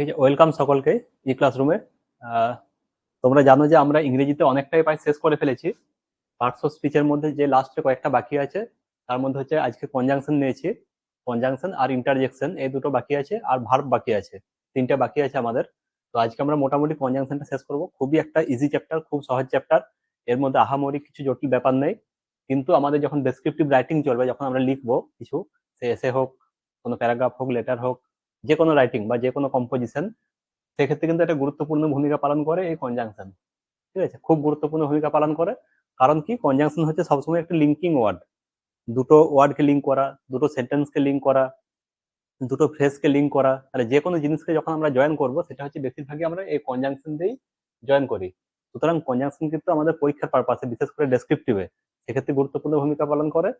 ঠিক আছে ওয়েলকাম সকলকে ই ক্লাসরুমে তোমরা জানো যে আমরা ইংরেজিতে অনেকটাই প্রায় শেষ করে ফেলেছি। পার্টস অফ স্পিচের মধ্যে যে লাস্টে কয়েকটা বাকি আছে, তার মধ্যে হচ্ছে আজকে কনজাংশন নিয়েছি। কনজাংশন আর ইন্টারজেকশন এই দুটো বাকি আছে আর ভার্ব বাকি আছে। তিনটা বাকি আছে আমাদের। তো আজকে আমরা মোটামুটি কনজাংশনটা শেষ করব। খুবই একটা ইজি চ্যাপ্টার খুব সহজ চ্যাপ্টার এর মধ্যে আহামরি কিছু জটিল ব্যাপার নেই। কিন্তু আমাদের যখন ডেসক্রিপটিভ রাইটিং চলবে, যখন আমরা লিখব কিছু, সে এসে হোক, কোনো প্যারাগ্রাফ হোক লেটার হোক যে কোনো রাইটিং বা যে কোনো কম্পোজিশন সেক্ষেত্রে কিন্তু একটা গুরুত্বপূর্ণ ভূমিকা পালন করে এই কনজাংশন ঠিক আছে? খুব গুরুত্বপূর্ণ ভূমিকা পালন করে। কারণ কি? কনজাংশন হচ্ছে সবসময় একটা লিঙ্কিং ওয়ার্ড দুটো ওয়ার্ডকে লিঙ্ক করা, দুটো সেন্টেন্সকে লিঙ্ক করা, দুটো ফ্রেজকে লিঙ্ক করা। তাহলে যে কোনো জিনিসকে যখন আমরা জয়েন করব, সেটা হচ্ছে বেশিরভাগই আমরা এই কনজাংশন দিয়েই জয়েন করি। সুতরাং কনজাংশন কিন্তু আমাদের পরীক্ষার পারপাসে বিশেষ করে ডেসক্রিপটিভে সেক্ষেত্রে গুরুত্বপূর্ণ ভূমিকা পালন করে।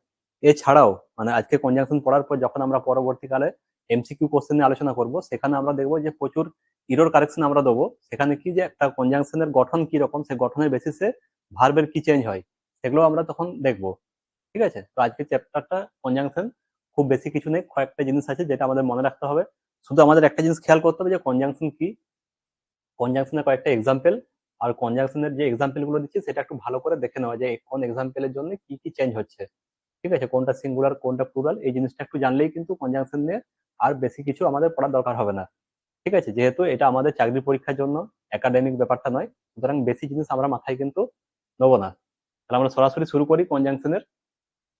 এছাড়াও মানে আজকে কনজাংশন পড়ার পর যখন আমরা পরবর্তীকালে এমসিকিউ কোশ্চেন নিয়ে আলোচনা করব। সেখানে আমরা দেখব যে প্রচুর ইরোর কারেকশন আমরা দেবো। সেখানে কি যে একটা কনজাংশনের গঠন কি রকম, সে গঠনের বেসিসে ভার্বের কি চেঞ্জ হয়, সেগুলো আমরা তখন দেখব। ঠিক আছে? তো আজকে চ্যাপ্টারটা কনজাংশন খুব বেশি কিছু নেই, কয়েকটা জিনিস আছে যেটা আমাদের মনে রাখতে হবে। শুধু আমাদের একটা জিনিস খেয়াল করতে হবে যে কনজাংশন কি। কনজাংশনের কয়েকটা এক্সাম্পল আর কনজাংশনের যে এক্সাম্পলগুলো দিচ্ছি, সেটা একটু ভালো করে দেখে নেওয়া যায় কোন এক্সাম্পলের জন্য কি কি চেঞ্জ হচ্ছে। ঠিক আছে? কোনটা সিঙ্গুলার কোনটা প্লুরাল এই জিনিসটা একটু জানলেই কিন্তু কনজাংশন নিয়ে আর বেশি কিছু আমাদের পড়ার দরকার হবে না। ঠিক আছে? যেহেতু এটা আমাদের চাকরি পরীক্ষার জন্য একাডেমিক ব্যাপারটা নয়, সুতরাং বেশি জিনিস আমরা মাথায় কিন্তু নেব না। তাহলে আমরা সরাসরি শুরু করি কনজাংশনের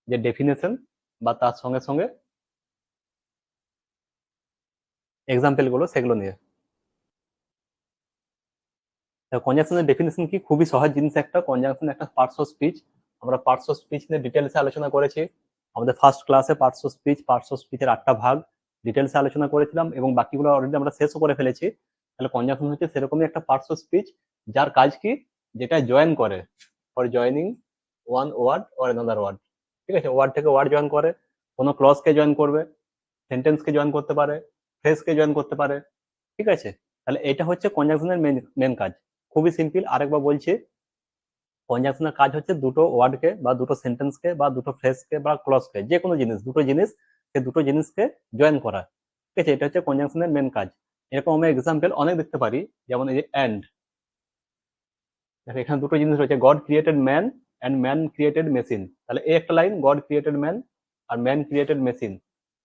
যে ডেফিনেশন বা তার সঙ্গে সঙ্গে এক্সাম্পলগুলো সেগুলো নিয়ে। কনজাংশনের ডেফিনেশন কি? খুবই সহজ জিনিস একটা। কনজাংশন একটা পার্টস অফ স্পিচ আমরা পার্টস অফ স্পিচ নিয়ে ডিটেলসে আলোচনা করেছি। আমাদের ফার্স্ট ক্লাসে parts of speech parts of স্পিচের আটটা ভাগ। ডিটেলসে আলোচনা করেছিলাম এবং বাকিগুলো অলরেডি আমরা শেষও করে ফেলেছি। তাহলে কনজাংশন হচ্ছে সেরকমই একটা পার্টস অফ স্পিচ যার কাজ কি? যেটা জয়েন করে for joining one word or another word ঠিক আছে? ওয়ার্ড থেকে ওয়ার্ড জয়েন করে, কোনো ক্লজকে জয়েন করবে সেন্টেন্সকে জয়েন করতে পারে ফ্রেজকে জয়েন করতে পারে। ঠিক আছে? তাহলে এটা হচ্ছে কনজাংশনের মেন মেন কাজ। খুবই সিম্পল আরেকবার বলছি কনজাংশনের কাজ হচ্ছে দুটো ওয়ার্ডকে বা দুটো সেন্টেন্সকে বা দুটো ফ্রেজকে বা ক্লজকে যে কোনো জিনিস, দুটো জিনিস সে দুটো জিনিসকে জয়েন করা। ঠিক আছে, এটা হচ্ছে কনজাংশনের মেন কাজ। এরকম আমরা এক্সাম্পল অনেক দেখতে পারি, যেমন এই যে অ্যান্ড এখানে দুটো জিনিস রয়েছে God created man and man created machine তাহলে এই একটা লাইন গড ক্রিয়েটেড ম্যান আর ম্যান ক্রিয়েটেড মেশিন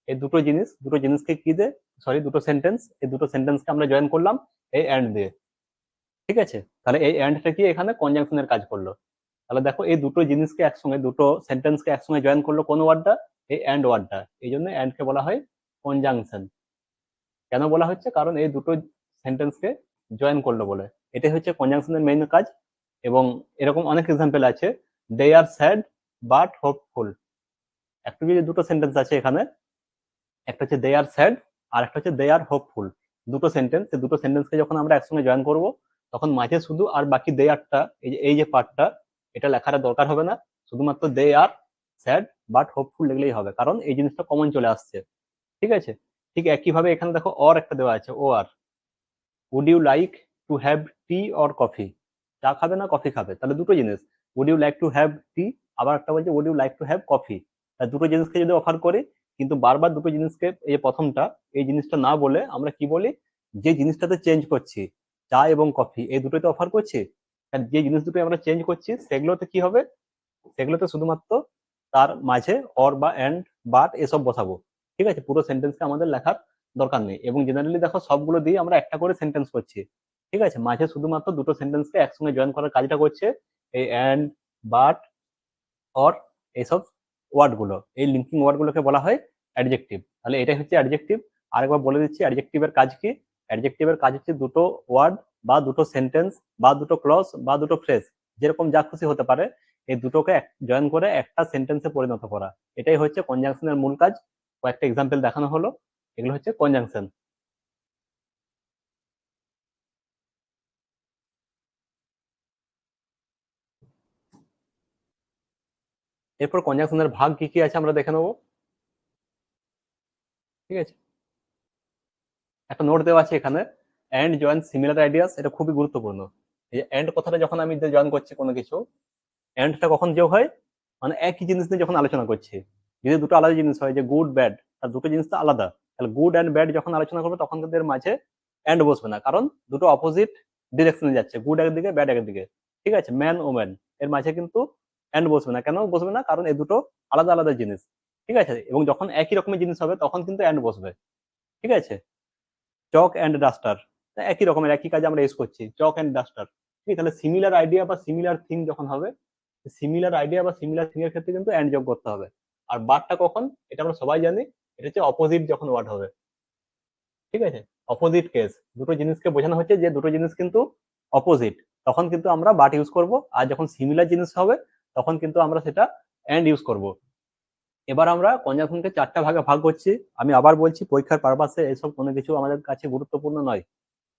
এই দুটো জিনিস, দুটো জিনিসকে কি দে? সরি দুটো সেন্টেন্স এই দুটো সেন্টেন্সকে আমরা জয়েন করলাম, এই অ্যান্ড দিয়ে। ঠিক আছে? তাহলে এই অ্যান্ডটা কি এখানে কনজাংশনের কাজ করল? তাহলে দেখো, এই দুটো জিনিসকে একসঙ্গে, দুটো সেন্টেন্সকে একসঙ্গে জয়েন করল কোন ওয়ার্ডটা এই অ্যান্ড ওয়ার্ডটা এই জন্য অ্যান্ডকে বলা হয় কনজাংশন কেন বলা হচ্ছে? কারণ এই দুটো সেন্টেন্সকে জয়েন করল বলে। এটাই হচ্ছে কনজাংশনের মেইন কাজ। এবং এরকম অনেক এক্সাম্পল আছে। They are sad but hopeful একটু যদি দুটো সেন্টেন্স আছে এখানে, একটা হচ্ছে দে আর স্যাড আর একটা হচ্ছে দে আর হোপফুল দুটো সেন্টেন্স এই দুটো সেন্টেন্সকে যখন আমরা একসঙ্গে জয়েন করব, তখন মাঝে শুধু আর বাকি দে আরটা এই যে এই যে পার্টটা এটা লেখাটা দরকার হবে না। শুধুমাত্র they are sad but hopeful লিখলেই হবে, কারণ এই জিনিসটা কমন চলে আসছে। ঠিক আছে? ঠিক একইভাবে এখানে দেখো অর একটা দেওয়া আছে ও আর would you like to have tea or coffee চা খাবে না কফি খাবে? তাহলে দুটো জিনিস। Would you like to have tea আবার একটা বলছে would you like to have coffee দুটো জিনিসকে যদি অফার করি, কিন্তু বারবার দুটো জিনিসকে, এই প্রথমটা, এই জিনিসটা না বলে আমরা কি বলি? যে জিনিসটাতে চেঞ্জ করছি, চা এবং কফি এই দুটোতে অফার করছি? যে জিনিস দুটো আমরা চেঞ্জ করছি, সেগুলোতে কি হবে? সেগুলোতে শুধুমাত্র তার মাঝে অর বা অ্যান্ড বাট এসব বসাবো। ঠিক আছে? পুরো সেন্টেন্সকে আমাদের লেখার দরকার নেই এবং জেনারেলি দেখো সবগুলো দিয়ে আমরা একটা করে সেন্টেন্স করছি। ঠিক আছে? মাঝে শুধুমাত্র দুটো সেন্টেন্সকে একসঙ্গে জয়েন করার কাজটা করছে এই অ্যান্ড বাট অর এইসব ওয়ার্ডগুলো এই লিঙ্কিং ওয়ার্ডগুলোকে বলা হয় অ্যাডজেক্টিভ তাহলে এটাই হচ্ছে অ্যাডজেক্টিভ আরেকবার বলে দিচ্ছি অ্যাডজেক্টিভের কাজ কি? অ্যাডজেক্টিভের কাজ হচ্ছে দুটো ওয়ার্ড বা দুটো সেন্টেন্স বা দুটো ক্লজ বা দুটো ফ্রেজ যেরকম যা খুশি হতে পারে। এই দুটোকে জয়েন করে একটা সেন্টেন্সে পরিণত করা। এটাই হচ্ছে কনজাংশনের মূল কাজ। কয়েকটা এক্সাম্পল দেখানো হলো। এগুলো হচ্ছে কনজাংশন এরপর কনজাংশনের ভাগ কি কি আছে আমরা দেখে নেব। ঠিক আছে? একটা নোট দেওয়া আছে এখানে। অ্যান্ড জয়েন সিমিলার আইডিয়াস এটা খুবই গুরুত্বপূর্ণ। এই যে অ্যান্ড কথাটা যখন আমি জয়েন করছি কোনো কিছু অ্যান্ডটা কখন যোগ হয়? মানে একই জিনিস নিয়ে যখন আলোচনা করছে, যদি দুটো আলাদা জিনিস হয়, যে গুড ব্যাড আর দুটো জিনিস তো আলাদা। তাহলে গুড অ্যান্ড ব্যাড যখন আলোচনা করবে, তখন কিন্তু এর মাঝে এন্ড বসবে না। কারণ দুটো অপোজিট ডিরেকশনে যাচ্ছে গুড একদিকে ব্যাড একদিকে ঠিক আছে? ম্যান ওম্যান এর মাঝে কিন্তু এন্ড বসবে না। কেন বসবে না? কারণ এই দুটো আলাদা আলাদা জিনিস। ঠিক আছে? এবং যখন একই রকমের জিনিস হবে, তখন কিন্তু এন্ড বসবে। ঠিক আছে? চক অ্যান্ড ডাস্টার একই রকমের, একই কাজে আমরা ইউজ করছি চক অ্যান্ড ডাস্টার ঠিক আছে? তাহলে সিমিলার আইডিয়া বা সিমিলার থিং যখন হবে সিমিলার আইডিয়া বা সিমিলার থিং এর ক্ষেত্রে কিন্তু এন্ড যোগ করতে হবে। আর বারটা কখন? এটা আমরা সবাই জানি, এটা হচ্ছে অপোজিট যখন ওয়ার্ড হবে। ঠিক আছে? অপোজিট কেস দুটো জিনিসকে বোঝানো হচ্ছে যে দুটো জিনিস কিন্তু অপোজিট তখন কিন্তু আমরা বাট ইউজ করব, আর যখন সিমিলার জিনিস হবে, তখন কিন্তু আমরা সেটা এন্ড ইউজ করব। এবার আমরা কনজাংশনকে চারটা ভাগে ভাগ করছি। আমি আবার বলছি, পরীক্ষার পারপাসে এসব কোনো কিছু আমাদের কাছে গুরুত্বপূর্ণ নয়।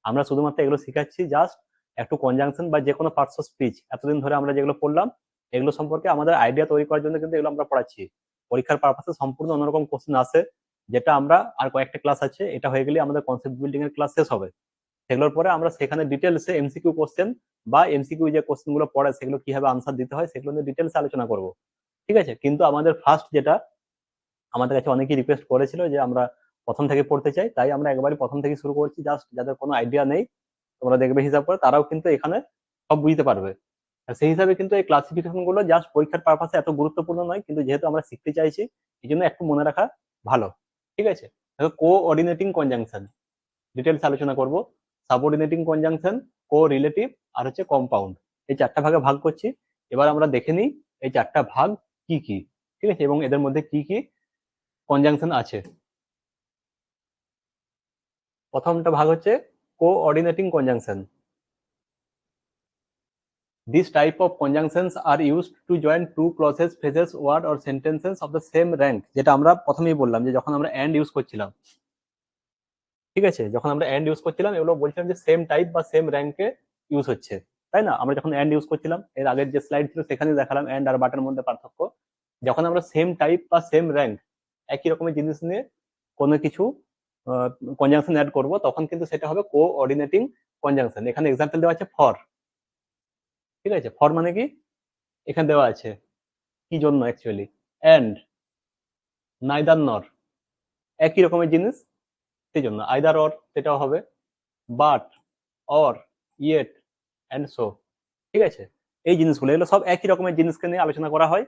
আমরা শুধুমাত্র এগুলো শিখাচ্ছি জাস্ট একটু কনজাংশন বা যে কোনো পার্টস অফ স্পিচ এতদিন ধরে আমরা যেগুলো পড়লাম এগুলো সম্পর্কে আমাদের আইডিয়া তৈরি করার জন্য কিন্তু এগুলো আমরা পড়াচ্ছি। পরীক্ষার পারপাসে সম্পূর্ণ অন্যরকম কোশ্চেন আসে, যেটা আমরা আর কয়েকটা ক্লাস আছে, এটা হয়ে গেলে আমাদের কনসেপ্ট বিল্ডিং এর ক্লাস শেষ হবে। সেগুলোর পরে আমরা সেখানে ডিটেলসে এমসিকিউ কোশ্চেন বা এমসিকিউ যে কোশ্চেনগুলো পড়ে, সেগুলো কীভাবে আনসার দিতে হয়, সেগুলো নিয়ে ডিটেলস আলোচনা করব। ঠিক আছে? কিন্তু আমাদের ফার্স্ট যেটা আমাদের কাছে অনেকেই রিকোয়েস্ট করেছিল যে আমরা প্রথম থেকে পড়তে চাই, তাই আমরা একবারই প্রথম থেকে শুরু করছি জাস্ট যাদের কোনো আইডিয়া নেই, তোমরা দেখবে হিসাব করে, তারাও কিন্তু এখানে সব বুঝতে পারবে। সেই হিসাবে কিন্তু এই ক্লাসিফিকেশনগুলো জাস্ট পরীক্ষার পারপাসে এত গুরুত্বপূর্ণ নয়, কিন্তু যেহেতু আমরা শিখতে চাইছি, এই জন্য একটু মনে রাখা ভালো। ঠিক আছে? কোঅর্ডিনেটিং কনজাংশন ডিটেলস আলোচনা করব। সাবঅর্ডিনেটিং কনজাংশন কো রিলেটিভ আর হচ্ছে কম্পাউন্ড এই চারটা ভাগে ভাগ করছি। এবার আমরা দেখে নিই এই চারটা ভাগ কি কি। ঠিক আছে? এবং এদের মধ্যে কি কি কনজাংশন আছে। প্রথমটা ভাগ হচ্ছে coordinating conjunction These type of conjunctions are used to join two clauses, phrases, word or sentences of the same rank যেটা আমরা প্রথমেই বললাম যে যখন আমরা and ইউজ করছিলাম। ঠিক আছে? যখন আমরা and ইউজ করছিলাম এগুলো বলছিলাম যে সেম টাইপ বা সেম র্যাঙ্কে ইউজ হচ্ছে। তাই না? আমরা যখন and ইউজ করছিলাম এর আগের যে স্লাইড ছিল সেখানে দেখালাম and আর বাটের মধ্যে পার্থক্য। যখন আমরা সেম টাইপ বা সেম র্যাঙ্ক একই রকমের জিনিস নিয়ে কোনো কিছু কনজাংশন অ্যাড করব তখন কিন্তু সেটা হবে কোঅর্ডিনেটিং কনজাংশন এখানে এক্সাম্পল দেওয়া আছে ফর ঠিক আছে? ফর মানে কি? এখানে দেওয়া আছে। কি জন্য অ্যাকচুয়ালি অ্যান্ড নাইদার নর একই রকমের জিনিস, সেই জন্য। আইদার অর সেটাও হবে। But or yet and so ঠিক আছে? এই জিনিসগুলো, এগুলো সব একই রকমের জিনিসকে নিয়ে আলোচনা করা হয়।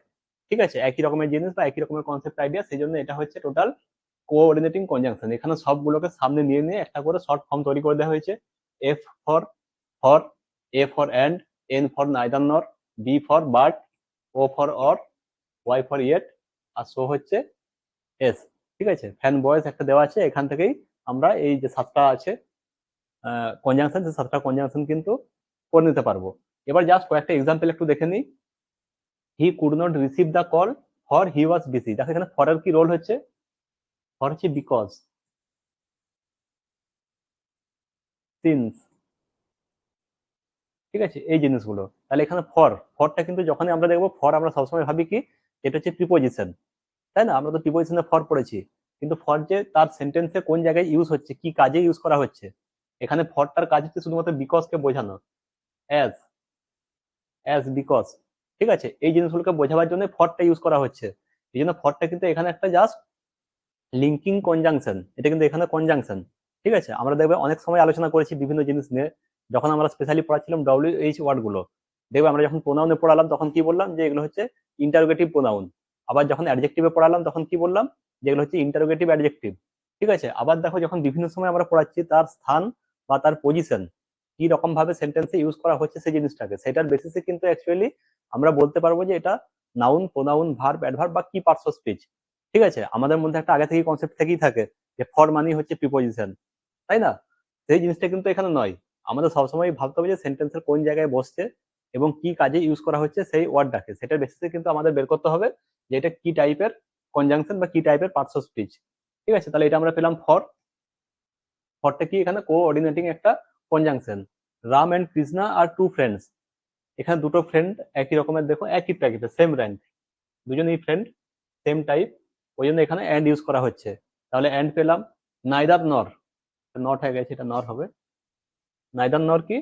ঠিক আছে? একই রকমের জিনিস বা একই রকমের কনসেপ্ট আইডিয়া সেই জন্য এটা হচ্ছে টোটাল কোঅর্ডিনেটিং কনজাংশন এখানে সবগুলোকে সামনে নিয়ে নিয়ে একটা করে শর্ট ফর্ম তৈরি করে দেওয়া হয়েছে। F for for A for and N for neither nor B for but O for or Y for yet R so হচ্ছে এস ঠিক আছে? ফ্যান বয়েস একটা দেওয়া আছে, এখান থেকেই আমরা এই যে সাতটা আছে কনজাংশন সেই সাতটা কনজাংশন কিন্তু করে নিতে পারব। এবার জাস্ট কয়েকটা এক্সাম্পল একটু দেখে নিই। He could not receive the call for he was busy দেখো এখানে ফরের কি রোল হচ্ছে? ফর হচ্ছে বিকজ সিন্স ঠিক আছে? এই জিনিসগুলো। তাহলে এখানে ফর ফরটা কিন্তু যখনই আমরা দেখব ফর আমরা সবসময় ভাবি কি? এটা হচ্ছে প্রিপোজিশন তাই না? আমরা তো প্রিপোজিশনে ফর পড়েছি। কিন্তু ফর যে তার সেন্টেন্সে কোন জায়গায় ইউজ হচ্ছে, কি কাজে ইউজ করা হচ্ছে, এখানে ফরটার কাজ হচ্ছে শুধুমাত্র বিকজকে বোঝানো। অ্যাজ অ্যাজ বিকজ ঠিক আছে? এই জিনিসগুলোকে বোঝাবার জন্য ফরটা ইউজ করা হচ্ছে। এই জন্য ফরটা কিন্তু এখানে একটা জাস্ট লিঙ্কিং কনজাংশন এটা কিন্তু এখানে কনজাংশন ঠিক আছে? আমরা দেখবে অনেক সময় আলোচনা করেছি বিভিন্ন জিনিস নিয়ে। যখন আমরা স্পেশালি পড়াচ্ছিলাম ডব্লিউ এইচ ওয়ার্ডগুলো দেখবে আমরা যখন প্রোনাউনে পড়ালাম, তখন কি বললাম? যে এগুলো হচ্ছে ইন্টারোগেটিভ প্রোনাউন আবার যখন অ্যাডজেক্টিভে পড়ালাম, তখন কি বললাম? যেগুলো হচ্ছে ইন্টারোগেটিভ অ্যাডজেক্টিভ ঠিক আছে? আবার দেখো যখন বিভিন্ন সময় আমরা পড়াচ্ছি, তার স্থান বা তার পজিশন কি রকম ভাবে সেন্টেন্সে ইউজ করা হচ্ছে সেই জিনিসটাকে। সেটার বেসিসে কিন্তু অ্যাকচুয়ালি আমরা বলতে পারব যে এটা নাউন প্রোনাউন ভার্ব অ্যাডভার্ব বা কি পার্টস অফ স্পিচ ঠিক আছে? আমাদের মধ্যে একটা আগে থেকে কনসেপ্ট থেকেই থাকে যে ফর মানি হচ্ছে প্রিপোজিশন তাই না? সেই জিনিসটা কিন্তু এখানে নয়। আমাদের সবসময় ভাবতে হবে যে সেন্টেন্সের কোন জায়গায় বসছে এবং কি কাজে ইউজ করা হচ্ছে সেই ওয়ার্ডটাকে সেটার বেসিসে কিন্তু আমাদের বের করতে হবে যে এটা কি টাইপের কনজাংশন বা কি টাইপের পার্টস অফ স্পিচ ঠিক আছে? তাহলে এটা আমরা পেলাম ফর ফরটা কি? এখানে কোঅর্ডিনেটিং একটা conjunction Ram and Krishna are two friends এখানে দুটো ফ্রেন্ড একই রকমের, দেখো, একই টাইপের সেম র্যাঙ্ক দুজনেই ফ্রেন্ড সেম টাইপ ওই জন্য এখানে অ্যান্ড ইউজ করা হচ্ছে। তাহলে অ্যান্ড পেলাম। নাইদার নর। নট হয়ে গেছে, এটা নর হবে। নাইদার নর কি?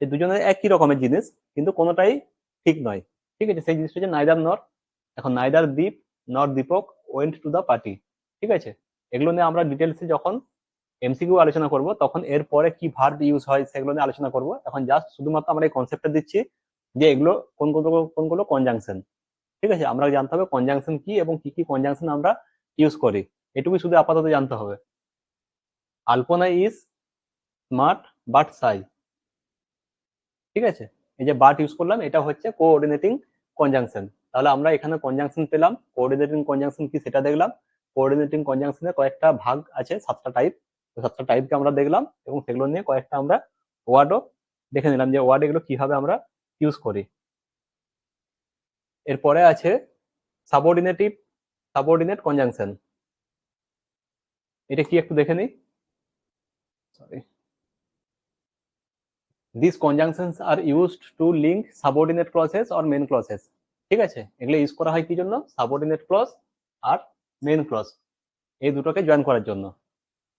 এই দুজনের একই রকমের জিনিস, কিন্তু কোনোটাই ঠিক নয়। ঠিক আছে? সেই জিনিসটা হচ্ছে নাইদার নর এখন neither Deep nor Deepak went to the party ঠিক আছে? এগুলো নিয়ে আমরা ডিটেলসে যখন এমসিকিউ আলোচনা করব, তখন এর পরে কি ভার্ব ইউজ হয় সেগুলো নিয়ে আলোচনা করব। এখন জাস্ট শুধুমাত্র আমরা এই কনসেপ্টটা দিচ্ছি যে এগুলো কোন কোন কোনগুলো কনজাংশন ঠিক আছে? আমরা জানতে হবে কনজাংশন কি এবং কি কি কনজাংশন আমরা ইউজ করি। এটুকুই শুধু আপাতত জানতে হবে। আলপনা ইজ স্মার্ট বাট সাই ঠিক আছে? এই যে বাট ইউজ করলাম, এটা হচ্ছে কোঅর্ডিনেটিং কনজাংশন তাহলে আমরা এখানে কনজাংশন পেলাম। কোঅর্ডিনেটিং কনজাংশন কি সেটা দেখলাম। কোঅর্ডিনেটিং কনজাংশনের কয়েকটা ভাগ আছে, সাতটা টাইপ সাতটা টাইপকে আমরা দেখলাম এবং সেগুলো নিয়ে কয়েকটা আমরা ওয়ার্ডও দেখে নিলাম যে ওয়ার্ড এগুলো কীভাবে আমরা ইউজ করি। এরপরে আছে সাবঅর্ডিনেটিভ সাবঅর্ডিনেট কনজাংশন এটা কি একটু দেখে নিই? Sorry this conjunctions are used to link subordinate clauses or main clauses ঠিক আছে? এগুলো ইউজ করা হয় কি জন্য? সাবঅর্ডিনেট ক্লস আর মেন ক্লস এই দুটোকে জয়েন করার জন্য।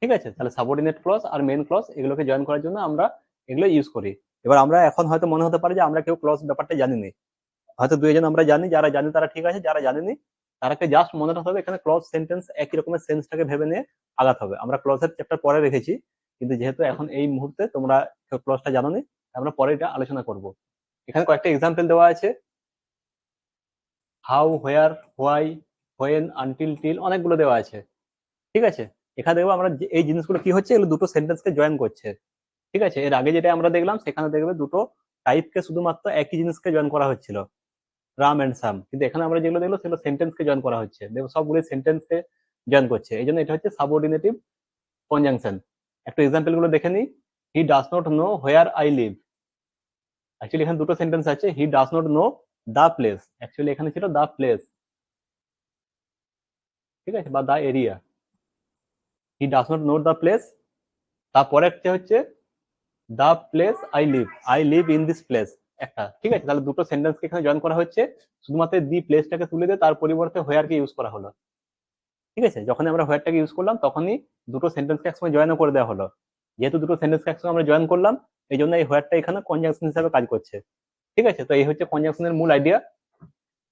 ঠিক আছে? তাহলে সাবঅর্ডিনেট ক্লস আর মেন ক্লস এগুলোকে জয়েন করার জন্য আমরা এগুলো ইউজ করি। এবার আমরা এখন হয়তো মনে হতে পারে যে আমরা কেউ ক্লস ব্যাপারটা জানি নি হয়তো দুইজন আমরা জানি, যারা জানি তারা ঠিক আছে, যারা জানেনি, তারাকে জাস্ট মনে রাখতে হবে এখানে ক্লজ সেন্টেন্স একই রকমের সেন্সটাকে ভেবে নিয়ে আগাতে হবে। আমরা ক্লজের চ্যাপ্টার পরে রেখেছি। কিন্তু যেহেতু এখন এই মুহূর্তে তোমরা ক্লজটা জানো নি আমরা পরে এটা আলোচনা করব। এখানে কয়েকটা এক্সাম্পল দেওয়া আছে। How where why when until till অনেকগুলো দেওয়া আছে। ঠিক আছে? এখানে দেখব আমরা এই জিনিসগুলো কি হচ্ছে, এগুলো দুটো সেন্টেন্সকে জয়েন করছে। ঠিক আছে? এর আগে যেটা আমরা দেখলাম, সেখানে দেখবে দুটো টাইপকে শুধুমাত্র একই জিনিসকে জয়েন করা হচ্ছিল। রাম এন্ড সাম। কিন্তু এখানে আমরা যেগুলো দেখল সেগুলো সেন্টেন্সকে জয়েন করা হচ্ছে। দেখো সবগুলো সেন্টেন্সকে জয়েন করছে। এই জন্য এটা হচ্ছে সাবঅর্ডিনেটিভ কনজাংশন একটু এক্সাম্পলগুলো দেখে নিই। He does not know where I live actually এখানে দুটো সেন্টেন্স আছে। He does not know the place actually এখানে ছিল দা প্লেস ঠিক আছে? বা the area he does not know the place তারপরে একটা হচ্ছে the place I live I live in this place একটা। ঠিক আছে? তাহলে দুটো সেন্টেন্সকে এখানে জয়েন করা হচ্ছে। শুধুমাত্র দি প্লেসটাকে তুলে দিয়ে তার পরিবর্তে হোয়ারকে ইউজ করা হলো। ঠিক আছে? যখন আমরা হোয়ারটাকে ইউজ করলাম, তখনই দুটো সেন্টেন্সকে একসঙ্গে জয়েনও করে দেওয়া হলো। যেহেতু দুটো সেন্টেন্সকে একসঙ্গে আমরা জয়েন করলাম এই জন্য এই হোয়ারটা এখানে কনজাংশন হিসাবে কাজ করছে। ঠিক আছে? তো এই হচ্ছে কনজাংশনের মূল আইডিয়া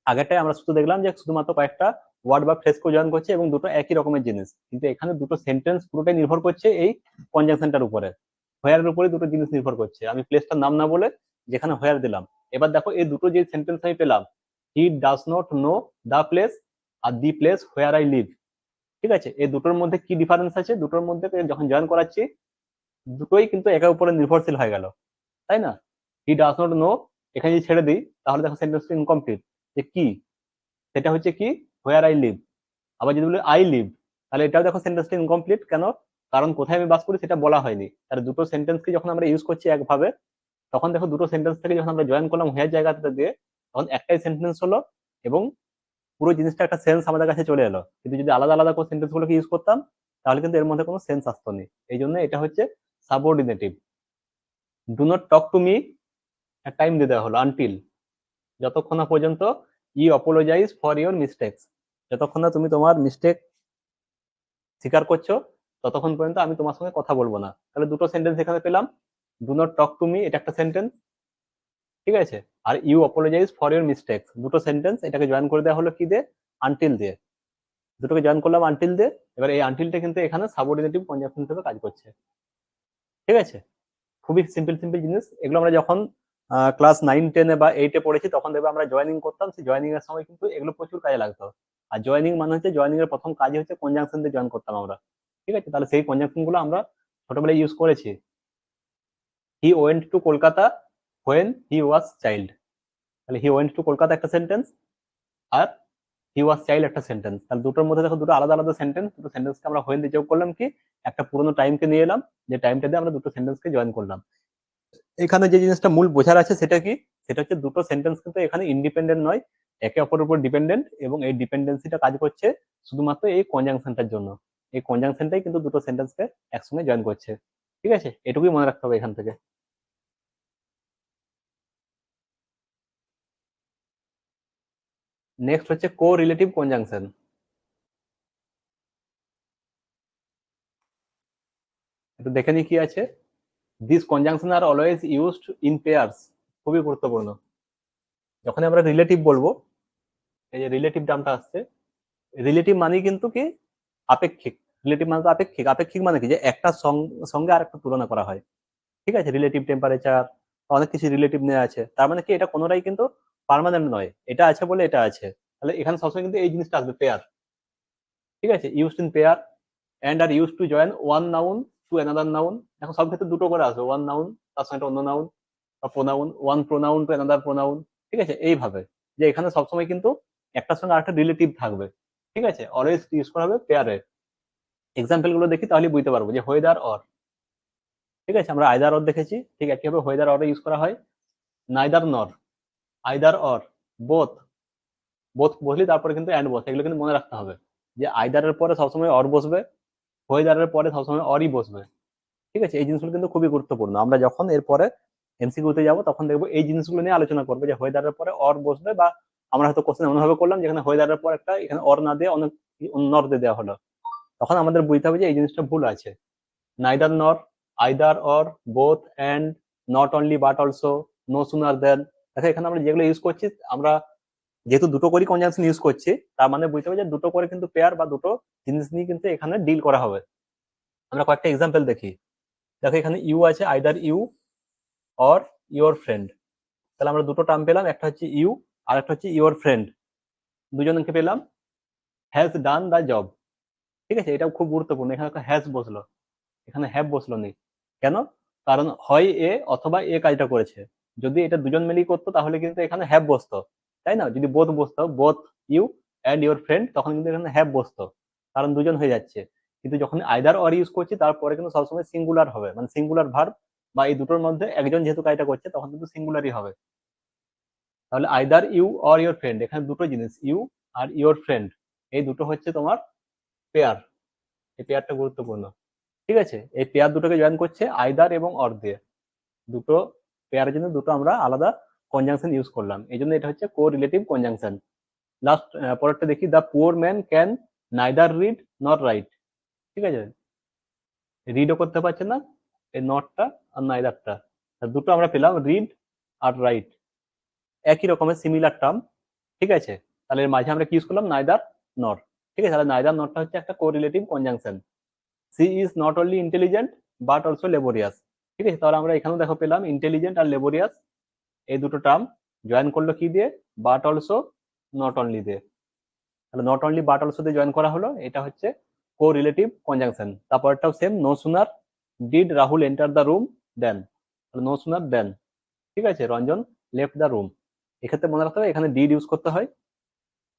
আগেরটাই আমরা শুধু দেখলাম যে শুধুমাত্র কয়েকটা ওয়ার্ড বা ফ্রেজকে জয়েন করছে এবং দুটো একই রকমের জিনিস। কিন্তু এখানে দুটো সেন্টেন্স পুরোটাই নির্ভর করছে এই কনজাংশনটার উপরে। হোয়ারের উপরে দুটো জিনিস নির্ভর করছে। আমি প্লেসটার নাম না বলে যেখানে হোয়ার দিলাম। এবার দেখো, এই দুটো যে সেন্টেন্স আমি পেলাম he does not know the place R the place where I live ঠিক আছে? এই দুটোর মধ্যে কি ডিফারেন্স আছে? দুটোর মধ্যে যখন জয়েন করাচ্ছি, দুটোই কিন্তু একের উপরে নির্ভরশীল হয়ে গেল। তাই না? হি ডাজ নট নো এখানে যদি ছেড়ে দিই, তাহলে দেখো সেন্টেন্সটা ইনকমপ্লিট যে কি? সেটা হচ্ছে কি? হোয়ার আই লিভ আবার যদি বলি আই লিভ তাহলে এটাও দেখো সেন্টেন্সটা ইনকমপ্লিট কেন? কারণ কোথায় আমি বাস করি সেটা বলা হয়নি। তাহলে দুটো সেন্টেন্সকে যখন আমরা ইউজ করছি একভাবে, তখন দেখো দুটো সেন্টেন্স থেকে যখন আমরা জয়েন করলাম হোয়ার জায়গাতে দিয়ে, তখন একটাই সেন্টেন্স হলো এবং পুরো জিনিসটা একটা সেন্স আমাদের কাছে চলে এলো। কিন্তু যদি আলাদা আলাদা করে সেন্টেন্স গুলোকে ইউজ করতাম, তাহলে কিন্তু এর মধ্যে কোনো সেন্স আসতো না। এই জন্য এটা হচ্ছে subordinative do not talk to me time দিয়ে দেওয়া হলো আনটিল যতক্ষণ না পর্যন্ত ই অপোলোজাইজ ফর ইওর মিস্টেক্স যতক্ষণ না তুমি তোমার মিস্টেক স্বীকার করছ, ততক্ষণ পর্যন্ত আমি তোমার সঙ্গে কথা বলব না। তাহলে দুটো সেন্টেন্স এখানে পেলাম। Do not talk to me এটা একটা সেন্টেন্স ঠিক আছে? আর you apologize for your mistakes দুটো সেন্টেন্স এটাকে জয়েন করে দেওয়া হলো কি দিয়ে? আনটিল দিয়ে। দুটোকে জয়েন করলাম আনটিল দিয়ে। এবার এই আনটিলটা কিন্তু এখানে সাবঅর্ডিনেটিভ কনজাংশন হিসেবে কাজ করছে। ঠিক আছে? খুবই সিম্পল সিম্পল জিনিস। এগুলো আমরা যখন ক্লাস নাইন টেনে বা এইটে পড়েছি, তখন দেখবে আমরা জয়েনিং করতাম। সেই জয়েনিং এর সময় কিন্তু এগুলো প্রচুর কাজে লাগতো। আর জয়েনিং মানে হচ্ছে জয়েনিং এর প্রথম কাজ হচ্ছে কনজাংশন দিয়ে জয়েন করতাম আমরা। ঠিক আছে? তাহলে সেই কনজাংশনগুলো আমরা ছোটবেলায় ইউজ করেছি। He went to Kolkata when he was child তাহলে হি ওয়েন্ট টু কলকাতা একটা সেন্টেন্স আর হি ওয়াজ চাইল্ড একটা সেন্টেন্স তাহলে দুটোর মধ্যে দেখো দুটো আলাদা আলাদা সেন্টেন্স দুটো সেন্টেন্সকে আমরা হোয়েন দিয়ে যোগ করলাম কি? একটা পুরোনো টাইমকে নিয়ে এলাম, যে টাইমটা দিয়ে আমরা দুটো সেন্টেন্সকে জয়েন করলাম। এখানে যে জিনিসটা মূল বোঝার আছে সেটা কি? সেটা হচ্ছে দুটো সেন্টেন্স কিন্তু এখানে ইন্ডিপেন্ডেন্ট নয়, একে অপরের উপর ডিপেন্ডেন্ট এবং এই ডিপেন্ডেন্সিটা কাজ করছে শুধুমাত্র এই কনজাংশনটার জন্য। এই কনজাংশনটাই কিন্তু দুটো সেন্টেন্সকে একসঙ্গে জয়েন করছে। ঠিক আছে? এটুকুই মনে রাখতে হবে এখান থেকে। নেক্সট হচ্ছে কো রিলেটিভ কনজাংশন একটু দেখে নি কি আছে। This conjunction are always used in pairs খুবই গুরুত্বপূর্ণ। যখন আমরা রিলেটিভ বলব, এই যে রিলেটিভ টার্মটা আসছে রিলেটিভ মানে কিন্তু কি? আপেক্ষিক। রিলেটিভ মানে আপেক্ষিক। আপেক্ষিক মানে কি? যে একটা সঙ্গে আরেকটা তুলনা করা হয়। ঠিক আছে? রিলেটিভ টেম্পারেচার অনেক কিছু রিলেটিভ নেওয়া আছে। তার মানে কি? এটা কোনোটাই কিন্তু পার্মানেন্ট নয়। এটা আছে বলে এটা আছে। তাহলে এখানে সবসময় কিন্তু এই জিনিসটা আসবে পেয়ার ঠিক আছে? Used in pair and are use to join one noun to another noun এখন সব ক্ষেত্রে দুটো করে আসবে। ওয়ান নাউন তার সঙ্গে অন্য নাউন বা pronoun one pronoun to another pronoun ঠিক আছে? এইভাবে। যে এখানে সবসময় কিন্তু একটার সঙ্গে আরেকটা রিলেটিভ থাকবে। ঠিক আছে? অলওয়েজ ইউজ করা হবে পেয়ারে এক্সাম্পলগুলো দেখি তাহলে বুঝতে পারব যে হোয়েদার অর ঠিক আছে? আমরা আইদার অর দেখেছি। ঠিক একইভাবে হোয়েদার অর ইউজ করা হয়। Neither nor either or both both বসলি তারপরে কিন্তু অ্যান্ড বস, এগুলো কিন্তু মনে রাখতে হবে যে আইদারের পরে সবসময় অর বসবে হোয়েদারের পরে সবসময় অরই বসবে, ঠিক আছে? এই জিনিসগুলো কিন্তু খুবই গুরুত্বপূর্ণ। আমরা যখন এরপরে এমসিকিউতে যাব, তখন দেখব এই জিনিসগুলো নিয়ে আলোচনা করবে যে হোয়েদারের পরে অর বসবে বা আমরা হয়তো কোশ্চেন এমনভাবে করলাম যেখানে হোয়েদারের পর একটা এখানে অর না দিয়ে অনেক নর দিয়ে দেওয়া হলো। তখন আমাদের বুঝতে হবে যে এই জিনিসটা ভুল আছে। Neither nor either or both and not only but also no sooner than দেখো এখানে আমরা যেগুলো ইউজ করছি, আমরা যেহেতু দুটো করে কনজাংশন ইউজ করছি, তার মানে বুঝতে হবে যে দুটো করে কিন্তু পেয়ার বা দুটো জিনিস নিয়ে কিন্তু এখানে ডিল করা হবে। আমরা কয়েকটা এক্সাম্পল দেখি। দেখো, এখানে ইউ আছে either you or your friend তাহলে আমরা দুটো টার্ম পেলাম, একটা হচ্ছে ইউ আর একটা হচ্ছে ইওর ফ্রেন্ড দুজনকে পেলাম হ্যাজ ডান দ্য জব ঠিক আছে, এটাও খুব গুরুত্বপূর্ণ। এখানে একটা হ্যাজ বসল। এখানে হ্যাভ বসল নেই কেন? কারণ হয় এ অথবা এ কাজটা করেছে। যদি এটা দুজন মিলেই করতো, তাহলে কিন্তু এখানে হ্যাভ বসতো, তাই না? যদি বোধ বসতো both you and your friend তখন কিন্তু এখানে হ্যাভ বসতো, কারণ দুজন হয়ে যাচ্ছে। কিন্তু যখন আইদার অর ইউজ করছি, তারপরে কিন্তু সবসময় সিঙ্গুলার হবে মানে সিঙ্গুলার ভার্ব বা এই দুটোর মধ্যে একজন যেহেতু কাজটা করছে, তখন কিন্তু সিঙ্গুলারই হবে। তাহলে either you or your friend এখানে দুটো জিনিস ইউ আর ইউর ফ্রেন্ড এই দুটো হচ্ছে তোমার পেয়ার এই পেয়ারটা গুরুত্বপূর্ণ। ঠিক আছে? এই পেয়ার দুটোকে জয়েন করছে আইদার এবং অর দিয়ে। দুটো পেয়ারের জন্য দুটো আমরা আলাদা কনজাংশন ইউজ করলাম। এই জন্য এটা হচ্ছে কো রিলেটিভ কনজাংশন লাস্ট পরেরটা দেখি the poor man can neither read nor write ঠিক আছে? রিডও করতে পারছে না, এই নটটা আর নাইদারটা দুটো আমরা পেলাম রিড আর রাইট একই রকমের সিমিলার টার্ম ঠিক আছে? তাহলে এর মাঝে আমরা কি ইউজ করলাম? নাইদার নট ঠিক আছে? তাহলে নাইদার নটটা হচ্ছে একটা correlative conjunction she is not only intelligent but also laborious ঠিক আছে? তাহলে আমরা এখানেও দেখো পেলাম ইন্টেলিজেন্ট আর লেবোরিয়াস এই দুটো টার্ম জয়েন করল কি দিয়ে? বাট অলসো নট অনলি দিয়ে। তাহলে নট অনলি বাট অলসো দিয়ে জয়েন করা হলো, এটা হচ্ছে correlative conjunction তারপরটাও same no sooner did Rahul enter the room then তাহলে নো সুনার দেন ঠিক আছে? রঞ্জন লেফট দ্য রুম এক্ষেত্রে মনে রাখতে হবে, এখানে ডিড ইউজ করতে হয়,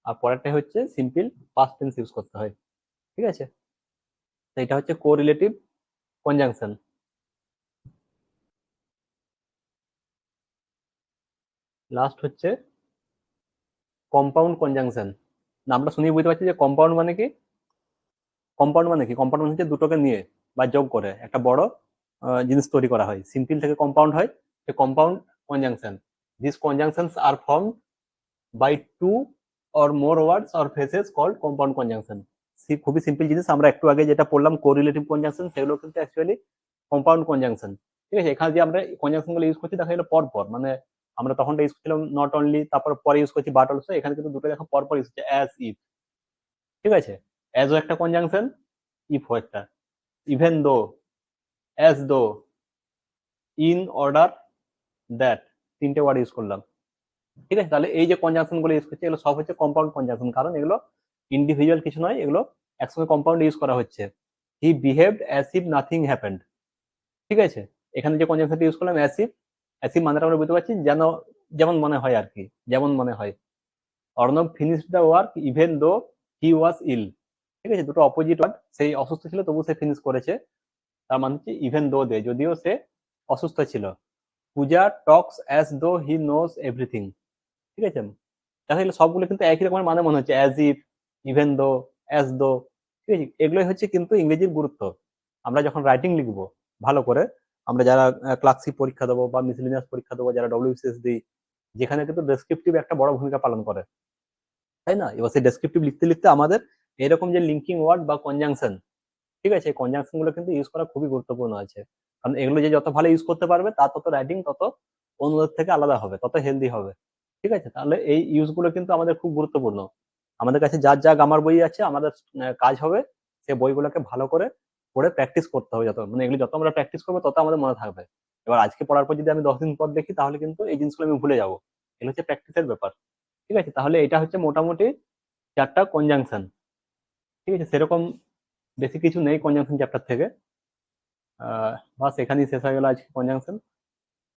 আর পরেরটাই হচ্ছে সিম্পল পাস্ট টেন্স ইউজ করতে হয়, ঠিক আছে? তো এটা হচ্ছে কো রিলেটিভ কনজাংশন লাস্ট হচ্ছে কম্পাউন্ড কনজাংশন নামটা শুনেই বুঝতে পারছি যে কম্পাউন্ড মানে কি? কম্পাউন্ড মানে কি? কম্পাউন্ড মানে হচ্ছে দুটোকে নিয়ে বা যোগ করে একটা বড় জিনিস তৈরি করা হয়। সিম্পল থেকে কম্পাউন্ড হয় সে compound conjunction this conjunctions are form by two or more words or phrases called compound conjunction খুবই সিম্পল জিনিস। আমরা একটু আগে যেটা পড়লাম কোরিলেটিভ কনজাংশন সেগুলো কিন্তু অ্যাকচুয়ালি কম্পাউন্ড কনজাংশন ঠিক আছে? এখানে যে আমরা কনজাংশনগুলো ইউজ করছি, দেখা গেলো পর পর মানে আমরা তখনটা ইউজ করছিলাম নট অনলি তারপর পরে ইউজ করছি বাট অলসো এখানে কিন্তু দুটো দেখো পর পর ইউজ হচ্ছে অ্যাজ ইফ ঠিক আছে? অ্যাজও একটা কনজাংশন ইফও একটা। Even though as though in order that তিনটে ওয়ার্ড ইউজ করলাম। ঠিক আছে? তাহলে এই যে কনজাংশনগুলো ইউজ করছে, এগুলো সব হচ্ছে কম্পাউন্ড কনজাংশন কারণ এগুলো ইন্ডিভিজুয়াল কিছু নয়, এগুলো একসঙ্গে কম্পাউন্ড ইউজ করা হচ্ছে। He behaved as if nothing happened ঠিক আছে? এখানে যে কনজাংশনটা ইউজ করলাম অ্যাজ ইফ অ্যাজ ইফ মানেটা আমরা বুঝতে পারছি যেন যেমন মনে হয় আর কি যেমন মনে হয় Arnab finish the work even though he was ইল ঠিক আছে দুটো অপোজিট ওয়ার্ড সেই অসুস্থ ছিল তবু সে ফিনিশ করেছে তার মানে হচ্ছে ইভেন দো দে যদিও সে অসুস্থ ছিল পূজা talks as though he knows everything ঠিক আছে গেলে সবগুলো কিন্তু একই রকমের মানে মনে হচ্ছে as if even though as though ঠিক আছে এগুলোই হচ্ছে কিন্তু ইংরেজির গুরুত্ব আমরা যখন রাইটিং লিখব ভালো করে আমরা যারা ক্লাসিক পরীক্ষা দেবো বা মিসলিনিয়াস পরীক্ষা দেবো, যারা ডব্লিউসিএস দিই যেখানে কিন্তু ডেসক্রিপটিভ একটা বড় ভূমিকা পালন করে। তাই না? এবার সেই ডেসক্রিপটিভ লিখতে লিখতে আমাদের এরকম যে লিঙ্কিং ওয়ার্ড বা কনজাংশন ঠিক আছে? এই কনজাংশনগুলো কিন্তু ইউজ করা খুবই গুরুত্বপূর্ণ আছে কারণ এগুলো যে যত ভালো ইউজ করতে পারবে, তার তত রাইটিং তত অন্যদের থেকে আলাদা হবে, তত হেলদি হবে। ঠিক আছে? তাহলে এই ইউজগুলো কিন্তু আমাদের খুব গুরুত্বপূর্ণ। আমাদের কাছে যার যা গামার বই আছে, আমাদের কাজ হবে সেই বইগুলোকে ভালো করে পড়ে প্র্যাকটিস করতে হবে যত মানে এগুলো যত আমরা প্র্যাকটিস করব তত আমাদের মনে থাকবে। এবার আজকে পড়ার পর যদি আমি দশ দিন পর দেখি, তাহলে কিন্তু এই জিনিসগুলো আমি ভুলে যাব। এগুলো হচ্ছে প্র্যাকটিসের ব্যাপার, ঠিক আছে? তাহলে এটা হচ্ছে মোটামুটি চারটা কনজাংশন ঠিক আছে? সেরকম বেশি কিছু নেই কনজাংশন চ্যাপ্টার থেকে। বাস এখানেই শেষ হয়ে গেল আজকে কনজাংশন